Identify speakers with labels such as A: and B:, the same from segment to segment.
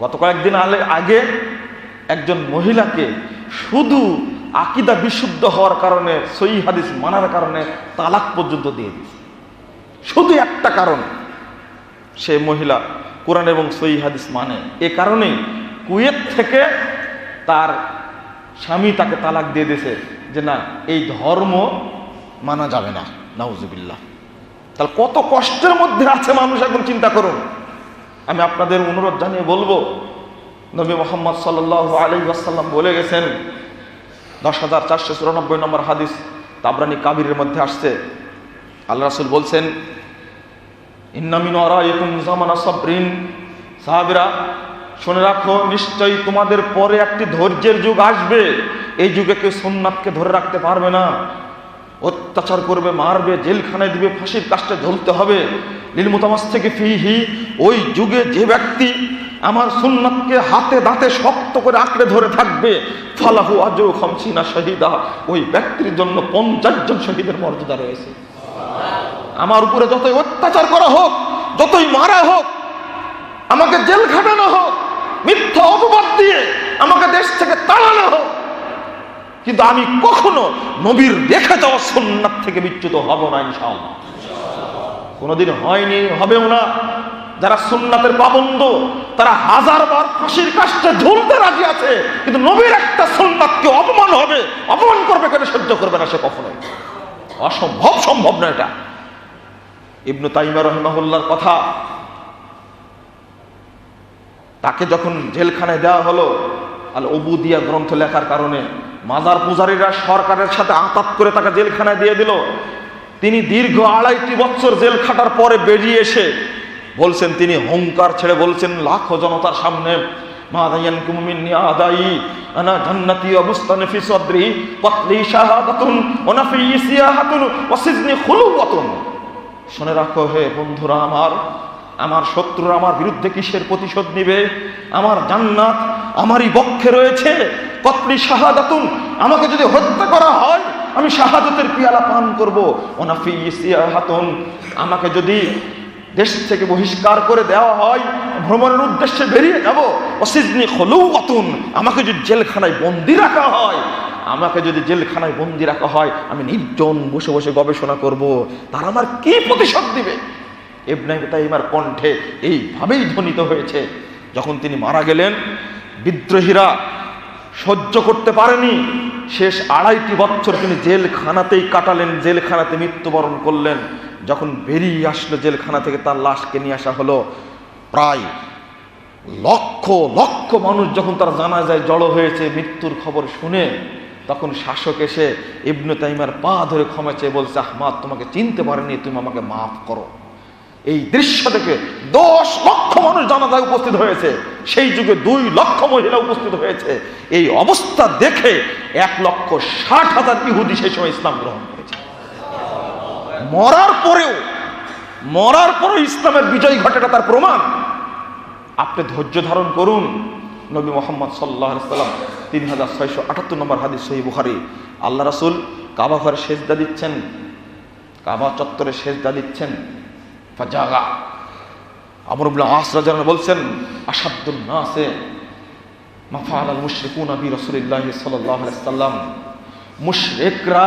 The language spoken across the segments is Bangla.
A: গত কয়েকদিন আলে- আগে একজন মহিলাকে শুধু আকিদা বিশুদ্ধ হওয়ার কারণে সই হাদিস মানার কারণে তালাক পর্যন্ত দিয়ে দিয়েছে। শুধু একটা কারণ, সে মহিলা কোরআন এবং সই হাদিস মানে। এ কারণেই কুয়েত থেকে তার স্বামী তাকে তালাক দিয়ে দিয়েছে যে, না, এই ধর্ম মানা যাবে না, নাউজুবিল্লাহ। তাহলে কত কষ্টের মধ্যে আছে মানুষ, এখন চিন্তা করুন। আমি আপনাদের অনুরোধ জানিয়ে বলব, নবী মোহাম্মদ সাল্লাহ আলী আসাল্লাম বলে গেছেন, দশ হাজার চারশো চুরানব্বই নম্বর হাদিস তাবরানি কাবিরের মধ্যে আসছে। আল্লাহ রাসুল বলছেন ইন্নামিন শুনে রাখো, নিশ্চয়ই তোমাদের পরে একটি ধৈর্যের যুগ আসবে। এই যুগে কেউ সোমনাথকে ধরে রাখতে পারবে না। অত্যাচার করবে, মারবে, জেলখানায় দিবে, ফাঁসির কাজটা ঝুলতে হবে। নীল মোতামাস থেকে ফিহি, ওই যুগে যে ব্যক্তি আমার সুন্নাতকে হাতে দাঁতে শক্ত করে আঁকড়ে ধরে থাকবে, ফালাহু আজও খামসিনা শহীদা। ওই ব্যক্তির জন্য পঞ্চাশ জন শহীদের মর্যাদা রয়েছে। আমার উপরে যতই অত্যাচার করা হোক, যতই মারা হোক, আমাকে জেল খাটানো হোক, মিথ্যা অপবাদ দিয়ে আমাকে দেশ থেকে তাড়ানো হোক কিন্তু আমি কখনো নবীর রেখে যাওয়া সুন্নাত থেকে বিচ্যুত হব না, ইনশাআল্লাহ। কোনোদিন হয়নি, হবেও না। যারা সুন্নাতের পাবন্দ, তারা হাজার বার ফাঁসির কাজটা ঝুলতে রাজি আছে, কিন্তু নবীর একটা সুন্নাতকে অপমান হবে, অপমান করবে কেন, সহ্য করবে না সে কখনোই। অসম্ভব, সম্ভব না এটা। ইবনু তাইমা রহমাহুল্লার কথা, তাকে যখন জেলখানায় দেওয়া হলো আল অবুদিয়া গ্রন্থ লেখার কারণে মাজার পূজারীরা সরকারের সাথে আতাত করে তাকে জেলখানায় দিয়ে দিল। তিনি দীর্ঘ আড়াইটি বছর জেল খাটার পরে বেরিয়ে এসে বলছেন, তিনি হংকার ছেড়ে বলছেন, লাখো জনতার সামনে শুনে রাখো হে বন্ধুরা আমার আমার শত্রুরা আমার বিরুদ্ধে কিসের প্রতিশোধ নিবে? আমার জান্নাত আমারই বক্ষে রয়েছে। কতলি শাহাদাতুন, আমাকে যদি হত্যা করা হয়, আমি শাহাদতের পিয়ালা পান করব। ওনাফি ইসিয়াহাতুন আমাকে যদি দেশ থেকে বহিষ্কার করে দেওয়া হয়, ভ্রমণের উদ্দেশ্যে বেরিয়ে যাব। অসিজনি হলেও অতুন আমাকে যদি জেলখানায় বন্দি রাখা হয়, আমাকে যদি জেলখানায় বন্দি রাখা হয়, আমি নির্জন বসে বসে গবেষণা করব। তার আমার কি প্রতিশোধ দিবে? ইবনে তাইমার কণ্ঠে এইভাবেই ধ্বনিত হয়েছে। যখন তিনি মারা গেলেন, বিদ্রোহীরা সহ্য করতে পারেনি। শেষ আড়াইটি বছর তিনি জেলখানাতেই কাটালেন, জেলখানাতে মৃত্যুবরণ করলেন। যখন বেরিয়ে আসলো জেলখানা থেকে, তার লাশকে নিয়ে আসা হলো। প্রায় লক্ষ লক্ষ মানুষ যখন তার জানা যায় জড়ো হয়েছে মৃত্যুর খবর শুনে, তখন শাসক এসে ইবনু তাইমার পা ধরে ক্ষমা চেয়ে বলছে, আহমাদ, তোমাকে চিনতে পারেনি, তুমি আমাকে মাফ করো। এই দৃশ্য দেখে দশ লক্ষ মানুষ জানাজায় উপস্থিত হয়েছে। সেই যুগে দুই লক্ষ মহিলা উপস্থিত হয়েছে। এই অবস্থা দেখে এক লক্ষ ষাট হাজার ইহুদি সেই সময় ইসলাম গ্রহণ করেছে। মরার পরেও মরার পরেও ইসলামের বিজয় ঘটেটা তার প্রমাণ। আপনি ধৈর্য ধারণ করুন। নবী মোহাম্মদ সাল্লাহ সাল্লাম তিন হাজার ছয়শো আটাত্তর নম্বর হাদিস সহি বুখারি। আল্লাহ রাসুল কাবা ঘরে সেজদা দিচ্ছেন। কাবা চত্বরে সেজদা দিচ্ছেন। ফাজাগা। আমরুল্লাহ আসরাজান বলছেন আসাদুল নাসে মাফাল আল মুশরিকুন আবি রসুলিল্লাহ সাল্লাহ সাল্লাম। মুশরেকরা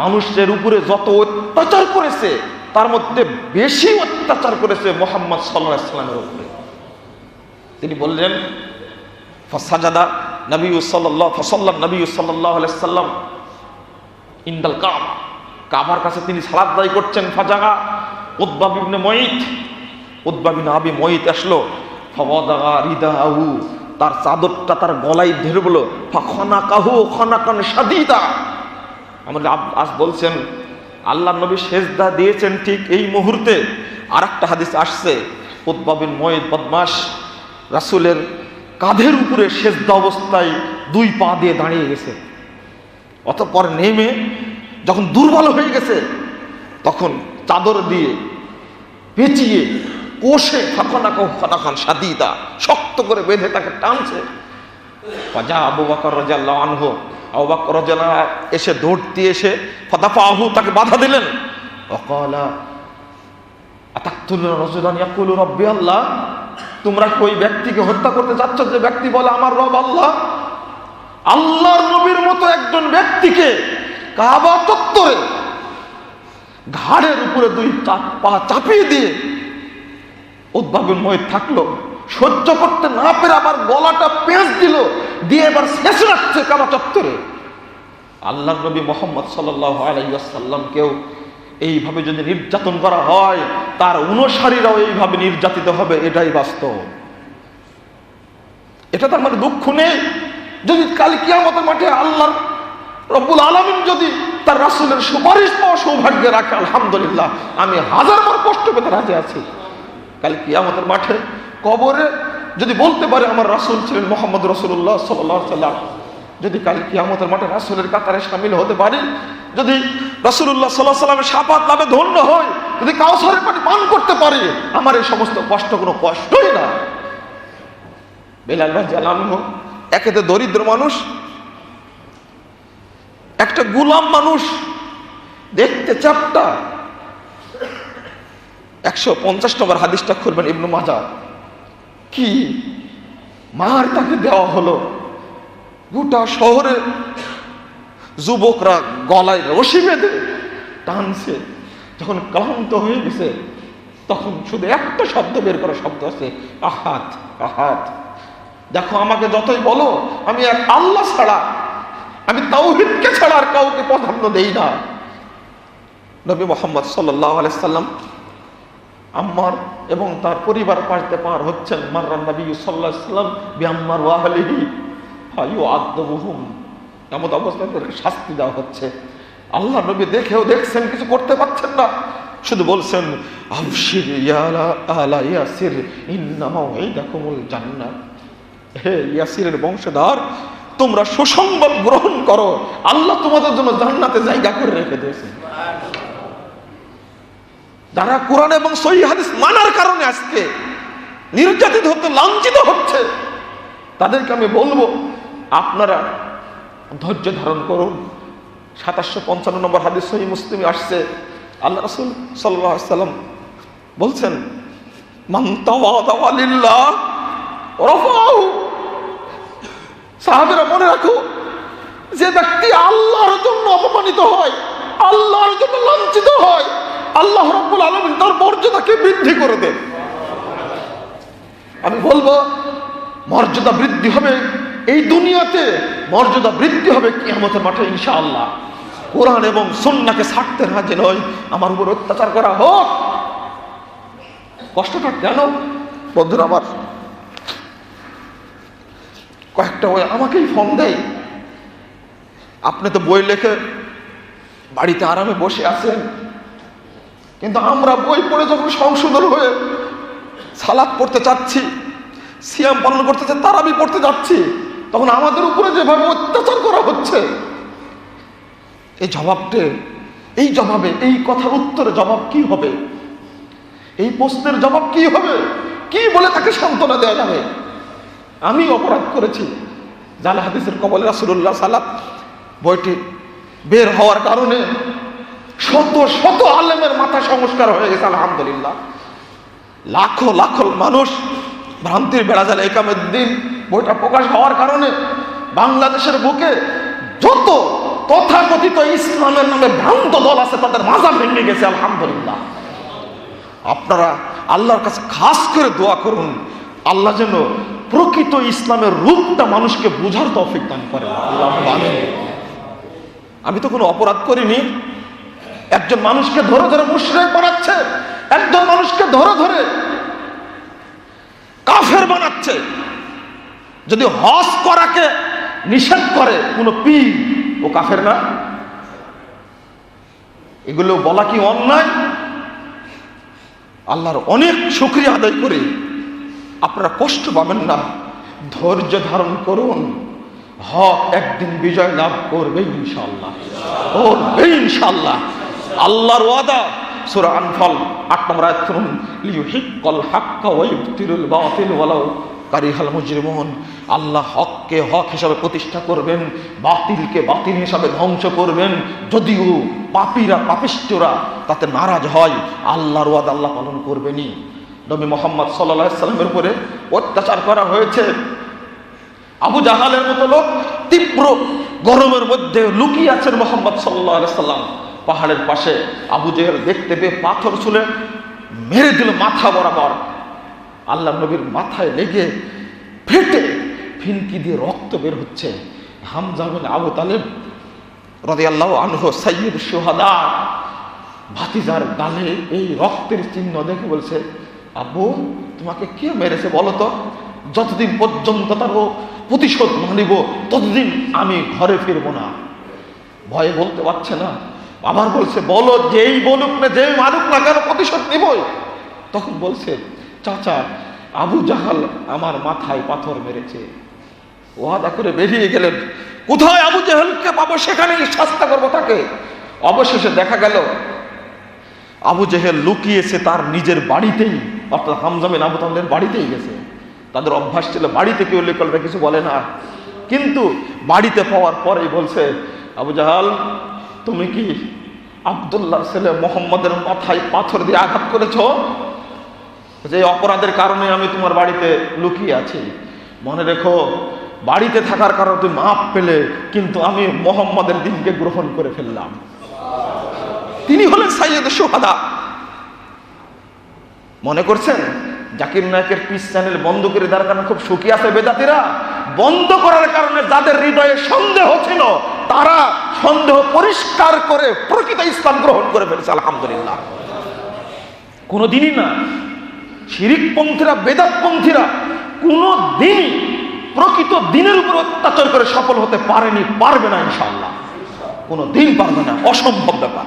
A: মানুষের উপরে যত অত্যাচার করেছে, তার মধ্যে বেশি অত্যাচার করেছে মোহাম্মদ সাল্লাহ সাল্লামের উপরে। তিনি বললেন, ফসাজাদা নবী সাল্লাহ ফসল্লাম নবী সাল্লাহ সাল্লাম ইন্দাল কাব। কাবার কাছে তিনি সালাদ দায়ী করছেন, ফাজাগা উদ্বা বিবনে মঈত, উদ্বা বিন আবি মঈত আসলো ফবদাগা রিদাহু, তার চাদরটা তার গলায় ধরে বলো ফখনা কাহু খনাকান সাদিদা আমাদের আজ বলছেন, আল্লাহ নবী সেজদা দিয়েছেন ঠিক এই মুহূর্তে। আর একটা হাদিস আসছে, উদ্বা বিন মঈত বদমাস রাসূলের কাঁধের উপরে সেজদা অবস্থায় দুই পা দিয়ে দাঁড়িয়ে গেছে। অতঃপর নেমে যখন দুর্বল হয়ে গেছে, তখন চাদর দিয়ে পেঁচিয়ে কোষে ফাঁকনাকা ফাঁকান সাদিদা শক্ত করে বেঁধে তাকে টানছে। ফাজা আবু বাকর রাজাল্লাহ আনহু, আবু বাকর এসে দৌড়তে এসে ফদাফা আহু তাকে বাধা দিলেন। অকালা আতাকুল রজুলান ইয়াকুলু রব্বি আল্লাহ, তোমরা ওই ব্যক্তিকে হত্যা করতে চাচ্ছ যে ব্যক্তি বলে আমার রব আল্লাহ? আল্লাহর নবীর মতো একজন ব্যক্তিকে কাবা চত্বরে ঘাড়ের উপরে দুই পা চাপিয়ে দিয়ে উদ্ভাবন ময় থাকল। সহ্য করতে না পেরে আবার গলাটা পেঁচ দিল, দিয়ে এবার শেষ রাখছে কাবা চত্বরে। আল্লাহ নবী মোহাম্মদ সাল্লাহ আলাইসাল্লামকেও এইভাবে যদি নির্যাতন করা হয়, তার অনুসারীরাও এইভাবে নির্যাতিত হবে, এটাই বাস্তব। এটা তার মানে দুঃখ নেই। যদি কাল কিয়ামতের মাঠে আল্লাহর রব্বুল আলমিন যদি তার রাসুলের সুপারিশ পাওয়া সৌভাগ্য রাখে, আলহামদুলিল্লাহ, আমি হাজার বার কষ্ট পেতে রাজি আছি। কাল কি আমাদের মাঠে কবরে যদি বলতে পারে আমার রাসুল ছিলেন মোহাম্মদ রসুল্লাহ সাল্লাহ সাল্লাম যদি কাল কি কিয়ামতের মাঠে রাসুলের কাতারে সামিল হতে পারি, যদি রসুল্লাহ সাল্লাহ সাল্লামের সাপাত লাভে ধন্য হয় যদি কাউসারের পানি পান করতে পারি, আমার এই সমস্ত কষ্ট কোনো কষ্টই না। বেলাল রাজিয়াল একেতে দরিদ্র মানুষ গুলাম মানুষ, দেখতে চাপটা। একশো পঞ্চাশ নম্বর হাদিসটা খুলবেন ইবনু মাজা কি? মার তাকে দেওয়া হলো। গোটা শহরে যুবকরা গলায় রশি বেঁধে টানছে। যখন ক্লান্ত হয়ে গেছে, তখন শুধু একটা শব্দ বের করা শব্দ আছে, আহাত আহাত। দেখো আমাকে যতই বলো, আমি এক আল্লাহ ছাড়া আমি তাওহিদকে ছাড়া আর কাউকে প্রাধান্য দেই না। নবী মোহাম্মদ সাল্লাহ আলাইসাল্লাম আম্মার এবং তার পরিবার পাশতে পার হচ্ছেন। মার্রান নবী সাল্লাহ সাল্লাম বিআম্মার ওয়াহলিহি তাদেরকে শাস্তি দেওয়া হচ্ছে। আল্লাহ নবী দেখেও দেখছেন, কিছু করতে পারছেন না। শুধু বলছেন, আবশির ইয়ালা আলা ইয়াসির ইন্নামা ওয়াইদাকুমুল জান্নাহ হে ইয়াসিরের বংশধর তোমরা সুসংবাদ গ্রহণ করো। আল্লাহ তোমাদের জন্য জান্নাতে জায়গা করে রেখে দিয়েছে। যারা কোরআন এবং সহি হাদিস মানার কারণে আজকে নির্যাতিত হতে, লাঞ্ছিত হচ্ছে, তাদেরকে আমি বলব, আপনারা ধৈর্য ধারণ করুন। সাতাশশো পঞ্চান্ন নম্বর হাদিস সহি মুসলিম আসছে। আল্লাহ রসুল সাল্লাম বলছেন, মান তাওয়াদা লিল্লাহ রফাহু সাহাবেরা মনে রাখো, যে ব্যক্তি আল্লাহর জন্য অপমানিত হয়, আল্লাহর জন্য লাঞ্ছিত হয়, আল্লাহ রব্বুল আলমিন তার মর্যাদাকে বৃদ্ধি করে দেন। আমি বলব, মর্যাদা বৃদ্ধি হবে, এই দুনিয়াতে মর্যাদা বৃদ্ধি হবে কিয়ামতের মাঠে, ইনশাআল্লাহ। কোরআন এবং সন্নাকে ছাড়তে রাজি নয় আমার উপর অত্যাচার করা হোক। কষ্টটা কেন? বন্ধুরা আমার কয়েকটা ওই আমাকেই ফোন দেয় আপনি তো বই লেখে বাড়িতে আরামে বসে আছেন। কিন্তু আমরা বই পড়ে যখন সংশোধন হয়ে সালাদ পড়তে চাচ্ছি, সিয়াম পালন করতে চাচ্ছি, তারাবি পড়তে যাচ্ছি, তখন আমাদের উপরে যেভাবে অত্যাচার করা হচ্ছে, এই জবাবটে, এই জবাবে, এই কথার উত্তরে জবাব কি হবে? এই প্রশ্নের জবাব কি হবে? কি বলে তাকে সান্ত্বনা দেওয়া যাবে? আমি অপরাধ করেছি। জাল হাদিসের কবলে রাসুল্লাহ সালাত বইটি বের হওয়ার কারণে শত শত আলেমের মাথা সংস্কার হয়ে গেছে, আলহামদুলিল্লাহ। লাখো লাখো মানুষ ভ্রান্তির বেড়া জালে একামের দিন, বইটা প্রকাশ হওয়ার কারণে বাংলাদেশের বুকে যত তথাকথিত ইসলামের নামে ভ্রান্ত দল আছে, তাদের মাজা ভেঙে গেছে, আলহামদুলিল্লাহ। আপনারা আল্লাহর কাছে খাস করে দোয়া করুন, আল্লাহ যেন প্রকৃত ইসলামের রূপটা মানুষকে বোঝার তৌফিক দান করে। আমি তো কোনো অপরাধ করিনি। একজন মানুষকে ধরে ধরে মুশরেক বানাচ্ছে, একজন মানুষকে ধরে ধরে কাফের বানাচ্ছে। যদি হজ করাকে নিষেধ করে, কোনো পি ও কাফের না। এগুলো বলা কি অন্যায়? আল্লাহর অনেক শুক্রিয়া আদায় করে। আপনারা কষ্ট পাবেন না। ধৈর্য ধারণ করুন। হক একদিন বিজয় লাভ করবে ইনশাল্লাহ করবে ইনশাল্লাহ আল্লাহর ওয়াদা। সূরা আনফাল, আট নম্বর আয়াত শুনুন লিউহিক্কাল হাক্কা ওয়া ইবতিলুল বাতিল ওয়ালাউ কারিহাল মুজরিমুন। আল্লাহ হককে হক হিসাবে প্রতিষ্ঠা করবেন, বাতিলকে বাতিল হিসাবে ধ্বংস করবেন। যদিও পাপীরা, পাপিষ্ঠরা তাতে নারাজ হয়, আল্লাহর ওয়াদা আল্লাহ পালন করবেনই। নবী মোহাম্মদ সাল্লাহ সাল্লামের উপরে অত্যাচার করা হয়েছে। আবু জাহালের মতো লোক তীব্র গরমের মধ্যে লুকিয়ে আছেন মোহাম্মদ সাল্লাহ সাল্লাম। পাহাড়ের পাশে আবু জেহেল দেখতে পেয়ে পাথর ছুলে মেরে দিল মাথা বরাবর। আল্লাহ নবীর মাথায় লেগে ফেটে ফিনকি দিয়ে রক্ত বের হচ্ছে। হামজা বিন আবু তালেব রদে আল্লাহ আনহ সৈয়দ সোহাদা ভাতিজার গালে এই রক্তের চিহ্ন দেখে বলছে আব্বু, তোমাকে কে মেরেছে বলো তো? যতদিন পর্যন্ত তার প্রতিশোধ মানিব ততদিন আমি ঘরে ফিরবো না। ভয়ে বলতে পারছে না। আবার বলছে, বলো যেই বলুক না, যেই মারুক না কেন প্রতিশোধ নিবই? তখন বলছে, চাচা, আবু জাহাল আমার মাথায় পাথর মেরেছে। ওয়াদা করে বেরিয়ে গেলেন। কোথায় আবু জাহালকে পাবো? সেখানেই শাস্তা করব তাকে। অবশেষে দেখা গেল, আবু জেহেল লুকিয়েছে তার নিজের বাড়িতেই। অর্থাৎ হামজামিন আবু তাহলের বাড়িতেই গেছে। তাদের অভ্যাস ছিল বাড়িতে কেউ লেখলরা কিছু বলে না। কিন্তু বাড়িতে পাওয়ার পরেই বলছে, আবু জাহাল, তুমি কি আবদুল্লাহ ছেলে মোহাম্মদের মাথায় পাথর দিয়ে আঘাত করেছ? যে অপরাধের কারণে আমি তোমার বাড়িতে লুকিয়ে আছি। মনে রেখো, বাড়িতে থাকার কারণে তুমি মাপ পেলে, কিন্তু আমি মোহাম্মদের দিনকে গ্রহণ করে ফেললাম। তিনি হলেন সাইয়দ সোহাদা। মনে করছেন? জাকির নায়কের পিস চ্যানেল বন্ধ করে দেওয়ার কারণে খুব সুখী আছে বেদাতিরা? বন্ধ করার কারণে যাদের হৃদয়ে সন্দেহ ছিল, তারা সন্দেহ পরিষ্কার করে প্রকৃত ইসলাম গ্রহণ করে ফেলেছে, আলহামদুলিল্লাহ। কোনোদিনই না, শিরিকপন্থীরা, বেদাতপন্থীরা কোনো দিনই প্রকৃত দিনের উপর অত্যাচার করে সফল হতে পারেনি, পারবে না ইনশাল্লাহ কোনো দিন পারবে না, অসম্ভব ব্যাপার।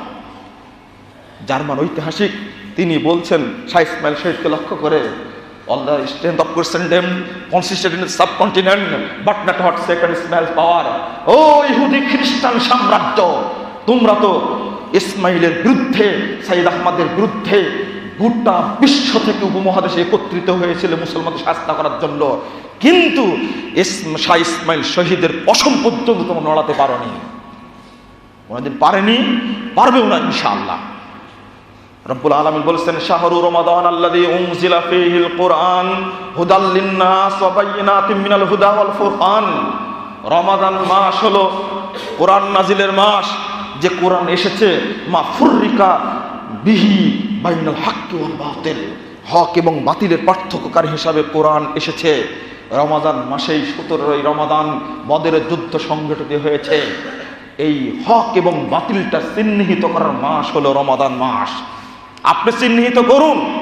A: জার্মান ঐতিহাসিক, তিনি বলছেন শাহ ইসমাইল শহীদকে লক্ষ্য করে all the strength of Christendom consisted in subcontinent but not hot second smell power ও ইহুদি খ্রিস্টান সাম্রাজ্য, তোমরা তো ইসমাইলের বিরুদ্ধে সাইদ আহমদের বিরুদ্ধে গোটা বিশ্ব থেকে উপমহাদেশে একত্রিত হয়েছিল মুসলমানদের শাস্তা করার জন্য। কিন্তু শাহ ইসমাইল শহীদের পশম পর্যন্ত তোমরা নড়াতে পারোনি। কোনোদিন পারেনি, পারবেও না ইনশাআল্লাহ। রব্বুল আলামিন বলেছেন, শাহরু রমাদান আল্লাযী উনজিলা ফীহিল কুরআন হুদাল লিন-নাস ওয়া বায়িনাতিন হুদা ওয়াল ফুরকান রমাদান মাস হলো কোরআন নাজিলের মাস। যে কোরআন এসেছে, মা ফুররিকা বিহি বাইনাল হাক্কি ওয়াল বাতিল। হক এবং বাতিলের পার্থক্যকারী হিসাবে কোরআন এসেছে। রমাদান মাসেই সতেরোই রমাদান বদরের যুদ্ধ সংগঠিত হয়েছে। এই হক এবং বাতিলটা চিহ্নিত করার মাস হলো রমাদান মাস। আপনি চিহ্নিত করুন।